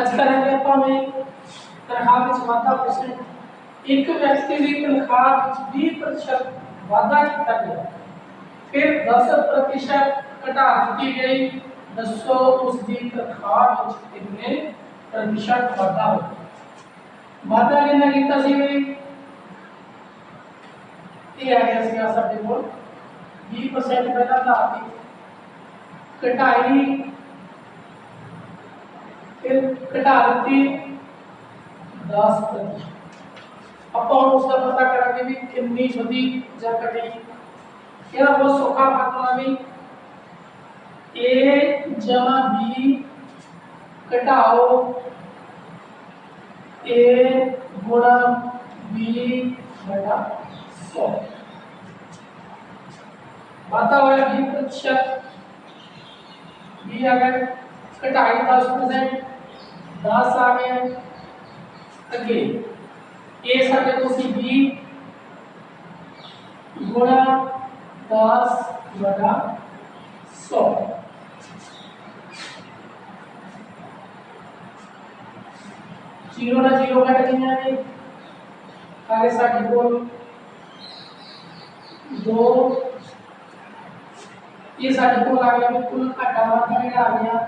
ਅੱਜ ਕਰਾਂਗੇ ਆਪਾਂ ਵੀ ਤਨਖਾਹ ਵਿੱਚ ਵਾਧਾ ਪਰਸੈਂਟ ਇੱਕ ਵਿਅਕਤੀ ਦੀ ਤਨਖਾਹ ਵਿੱਚ 20% ਵਾਧਾ ਕੀਤਾ ਗਿਆ ਫਿਰ 10% ਘਟਾ ਦਿੱਤੀ ਗਈ ਦੱਸੋ ਉਸ ਦੀ ਤਨਖਾਹ ਵਿੱਚ ਕਿੰਨੇ ਪ੍ਰਤੀਸ਼ਤ ਵਾਧਾ ਹੋਇਆ ਵਾਧਾ ਕਿੰਨਾ ਕੀਤਾ ਸੀ ਵੀ ਇਹ ਆ ਗਿਆ ਸੀਗਾ ਸਾਡੇ ਕੋਲ 20% ਪਹਿਲਾਂ ਲਾਤੀ ਘਟਾਈ फिर घटा देते दस प्रतिशत अब तो पता करेंगे भी कितनी सदी जब कटेगी यार वो सौखा फार्मूला भी? ए जमा बी घटाओ ए गुणा बी घटा सौ। बताओ बी प्रतिशत बी आ कटाई दस परसेंट दस आ गया अगे ए साढ़े को सी बी गुणा दस बड़ा सौ। ज़ीरो ना ज़ीरो कट जाएँगे आगे साढ़े को दो। ये साढ़े को आ गया बिल्कुल घटा वाला आ गया